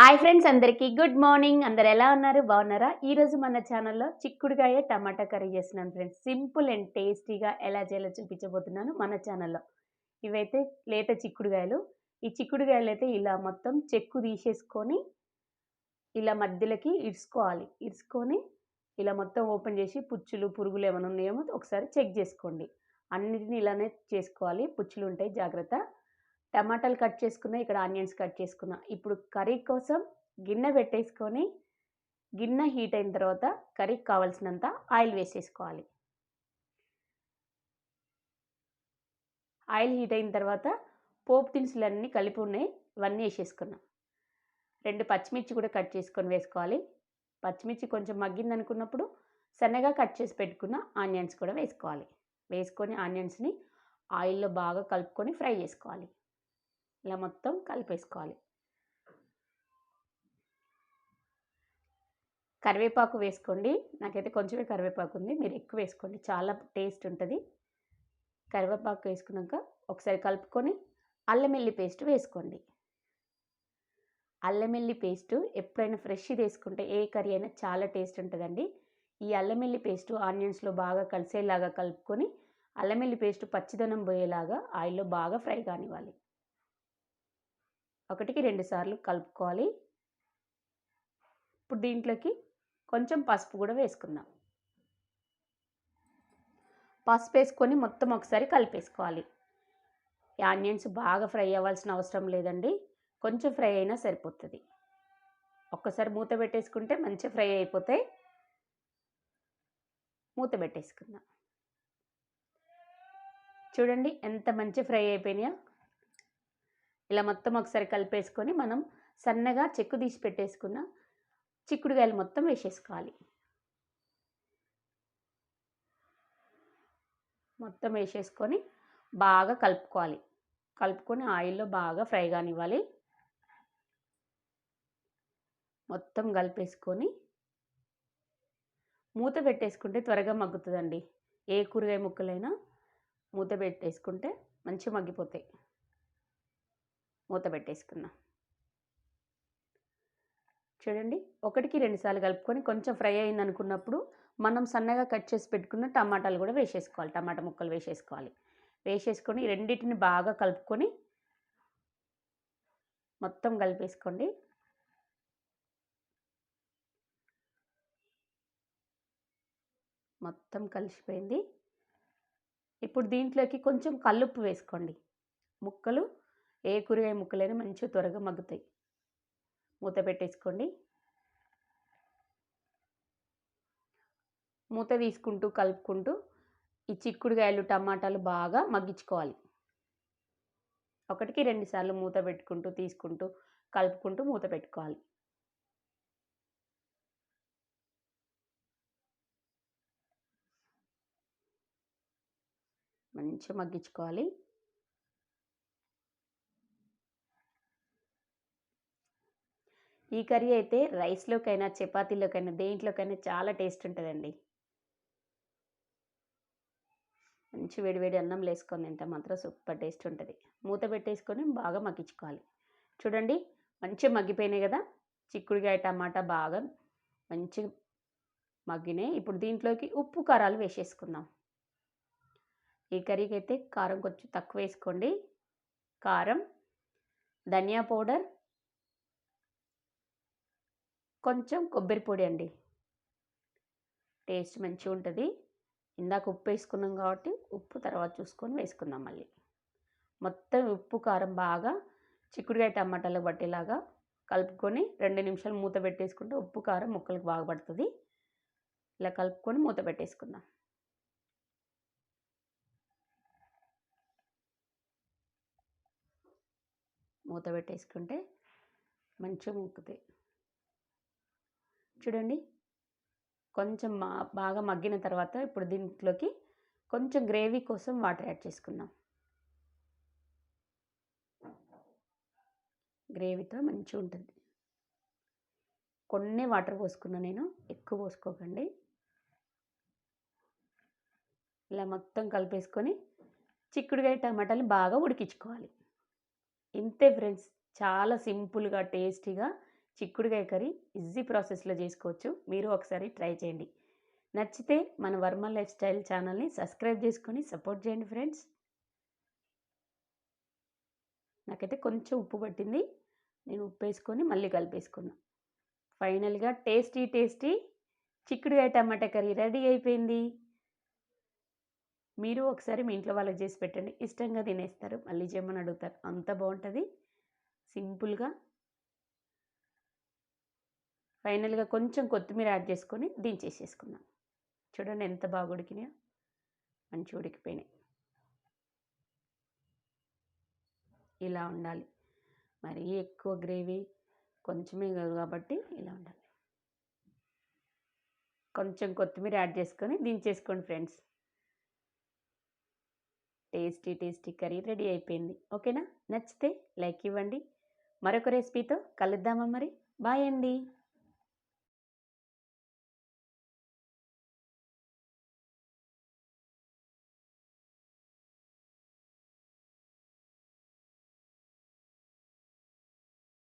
Hi friends అందరికీ. Good morning. అందరు ఎలా ఉన్నారు? బాగున్నారా? ఈరోజు మన ఛానల్లో చిక్కుడుకాయ టమాటా కర్రీ చేస్తున్నాను ఫ్రెండ్స్. సింపుల్ అండ్ టేస్టీగా ఎలా చేయాలో చూపించబోతున్నాను మన ఛానల్లో. ఇవైతే లేత చిక్కుడుకాయలు. ఈ చిక్కుడుగాయలు అయితే ఇలా మొత్తం చెక్కు తీసేసుకొని ఇలా మధ్యలోకి ఇరుసుకోవాలి ఇరుసుకొని ఇలా మొత్తం ఓపెన్ చేసి పుచ్చులు పురుగులు ఏమైనా ఉన్నాయేమో ఒకసారి చెక్ చేసుకోండి. అన్నిటిని ఇలానే చేసుకోవాలి. పుచ్చులు ఉంటాయి జాగ్రత్త. టమాటాలు కట్ చేసుకున్నా ఇక్కడ ఆనియన్స్ కట్ చేసుకున్నా. ఇప్పుడు కర్రీ కోసం గిన్నె పెట్టేసుకొని గిన్నె హీట్ అయిన తర్వాత కర్రీకి కావాల్సినంత ఆయిల్ వేసేసుకోవాలి. ఆయిల్ హీట్ అయిన తర్వాత పోపు దినుసులు అన్నీ కలిపి ఉన్నాయి ఇవన్నీ వేసేసుకున్నాం. రెండు పచ్చిమిర్చి కూడా కట్ చేసుకొని వేసుకోవాలి. పచ్చిమిర్చి కొంచెం మగ్గింది అనుకున్నప్పుడు సన్నగా కట్ చేసి పెట్టుకున్న ఆనియన్స్ కూడా వేసుకోవాలి. వేసుకొని ఆనియన్స్ని ఆయిల్లో బాగా కలుపుకొని ఫ్రై చేసుకోవాలి. ఇలా మొత్తం కలిపేసుకోవాలి. కరివేపాకు వేసుకోండి. నాకైతే కొంచెమే కరివేపాకు ఉంది. మీరు ఎక్కువ వేసుకోండి. చాలా టేస్ట్ ఉంటుంది. కరివేపాకు వేసుకున్నాక ఒకసారి కలుపుకొని అల్లమెల్లి పేస్ట్ వేసుకోండి. అల్లమెల్లి పేస్టు పేస్ట్ ఎప్పుడైనా ఫ్రెష్ వేసుకుంటే ఏ కర్రీ అయినా చాలా టేస్ట్ ఉంటుందండి. ఈ అల్లమెల్లి పేస్ట్ ఆనియన్స్లో బాగా కలిసేలాగా కలుపుకొని అల్లమెల్లి పేస్ట్ పచ్చిదనం పోయేలాగా ఆయిల్లో బాగా ఫ్రై కానివ్వాలి. ఒకటికి రెండు సార్లు కలుపుకోవాలి. ఇప్పుడు దీంట్లోకి కొంచెం పసుపు కూడా వేసుకుందాం. పసుపు వేసుకొని మొత్తం ఒకసారి కలిపేసుకోవాలి. ఈ ఆనియన్స్ బాగా ఫ్రై అవ్వాల్సిన అవసరం లేదండి. కొంచెం ఫ్రై అయినా సరిపోతుంది. ఒక్కసారి మూత పెట్టేసుకుంటే మంచిగా ఫ్రై అయిపోతాయి మూత పెట్టేసుకుందాం. చూడండి ఎంత మంచి ఫ్రై అయిపోయినాయో. ఇలా మొత్తం ఒకసారి కలిపేసుకొని మనం సన్నగా చెక్కు తీసి పెట్టేసుకున్న చిక్కుడుకాయలు మొత్తం వేసేసుకోవాలి. మొత్తం వేసేసుకొని బాగా కలుపుకోవాలి. కలుపుకొని ఆయిల్లో బాగా ఫ్రై కానివ్వాలి. మొత్తం కలిపేసుకొని మూత పెట్టేసుకుంటే త్వరగా మగ్గుతుందండి. ఏ కూరగాయ ముక్కలైనా మూత పెట్టేసుకుంటే మంచి మగ్గిపోతాయి. మూత పెట్టేసుకుందాం చూడండి ఒకటికి రెండుసార్లు కలుపుకొని కొంచెం ఫ్రై అయింది అనుకున్నప్పుడు మనం సన్నగా కట్ చేసి పెట్టుకున్న టమాటాలు కూడా వేసేసుకోవాలి. టమాటా ముక్కలు వేసేసుకోవాలి. వేసేసుకొని రెండింటిని బాగా కలుపుకొని మొత్తం కలిపేసుకోండి. మొత్తం కలిసిపోయింది. ఇప్పుడు దీంట్లోకి కొంచెం కల్లుప్పు వేసుకోండి. ముక్కలు ఏ కూరగాయ ముక్కలైనా మంచిగా త్వరగా మగ్గుతాయి. మూత పెట్టేసుకోండి. మూత తీసుకుంటూ కలుపుకుంటూ ఈ చిక్కుడుకాయలు టమాటాలు బాగా మగ్గించుకోవాలి. ఒకటికి రెండుసార్లు మూత పెట్టుకుంటూ తీసుకుంటూ కలుపుకుంటూ మూత పెట్టుకోవాలి. మంచిగా మగ్గించుకోవాలి. ఈ కర్రీ అయితే రైస్లోకైనా చపాతీలోకైనా దేంట్లోకైనా చాలా టేస్ట్ ఉంటుందండి. మంచి వేడివేడి అన్నం వేసుకొని తింటే మాత్రం సూపర్ టేస్ట్ ఉంటుంది. మూత పెట్టేసుకొని బాగా మగ్గించుకోవాలి. చూడండి మంచిగా మగ్గిపోయినాయి కదా? చిక్కుడుకాయ టమాటా బాగా మంచిగా మగ్గినాయి. ఇప్పుడు దీంట్లోకి ఉప్పు కారాలు వేసేసుకుందాం. ఈ కర్రీకి అయితే కారం కొంచెం తక్కువ వేసుకోండి. కారం ధనియా పౌడర్ కొంచెం కొబ్బరి పొడి అండి. టేస్ట్ మంచిగా ఉంటుంది. ఇందాక ఉప్పు వేసుకున్నాం కాబట్టి ఉప్పు తర్వాత చూసుకొని వేసుకుందాం మళ్ళీ. మొత్తం ఉప్పు కారం బాగా చిక్కుడుకాయ టమాటాలకు పట్టేలాగా కలుపుకొని రెండు నిమిషాలు మూత పెట్టేసుకుంటే ఉప్పు కారం ముక్కలకు బాగా పడుతుంది. ఇలా కలుపుకొని మూత పెట్టేసుకుందాం. మూత పెట్టేసుకుంటే మంచిగా ముక్కుతాయి. చూడండి. కొంచెం బాగా మగ్గిన తర్వాత ఇప్పుడు దీంట్లోకి కొంచెం గ్రేవీ కోసం వాటర్ యాడ్ చేసుకుందాం. గ్రేవీతో మంచిగా ఉంటుంది. కొన్ని వాటర్ పోసుకున్నా నేను ఎక్కువ పోసుకోకండి. ఇలా మొత్తం కలిపేసుకొని చిక్కుడుకాయ టమాటాలు బాగా ఉడికించుకోవాలి. ఇంతే ఫ్రెండ్స్ చాలా సింపుల్గా టేస్టీగా చిక్కుడుకాయ కర్రీ ఈజీ ప్రాసెస్లో చేసుకోవచ్చు. మీరు ఒకసారి ట్రై చేయండి. నచ్చితే మన వర్మ లైఫ్ స్టైల్ ఛానల్ని సబ్స్క్రైబ్ చేసుకొని సపోర్ట్ చేయండి ఫ్రెండ్స్. నాకైతే కొంచెం ఉప్పు పట్టింది. నేను ఉప్పు వేసుకొని మళ్ళీ కలిపేసుకున్నా. ఫైనల్గా టేస్టీ టేస్టీ చిక్కుడుకాయ టమాటా కర్రీ రెడీ అయిపోయింది. మీరు ఒకసారి మీ ఇంట్లో వాళ్ళకి చేసి పెట్టండి. ఇష్టంగా తినేస్తారు. మళ్ళీ చేయమని అడుగుతారు. అంత బాగుంటుంది. సింపుల్గా ఫైనల్గా కొంచెం కొత్తిమీర యాడ్ చేసుకొని దించేసేసుకుందాం. చూడండి ఎంత బాగా ఉడికినాయో. మంచి ఉడికిపోయినాయి. ఇలా ఉండాలి. మరీ ఎక్కువ గ్రేవీ కొంచెమే కాదు కాబట్టి ఇలా ఉండాలి. కొంచెం కొత్తిమీర యాడ్ చేసుకొని దించేసుకోండి friends. Tasty tasty curry ready అయిపోయింది. ఓకేనా? నచ్చితే లైక్ ఇవ్వండి. మరొక రెసిపీతో కలుద్దామా మరి? బాయ్ అండి.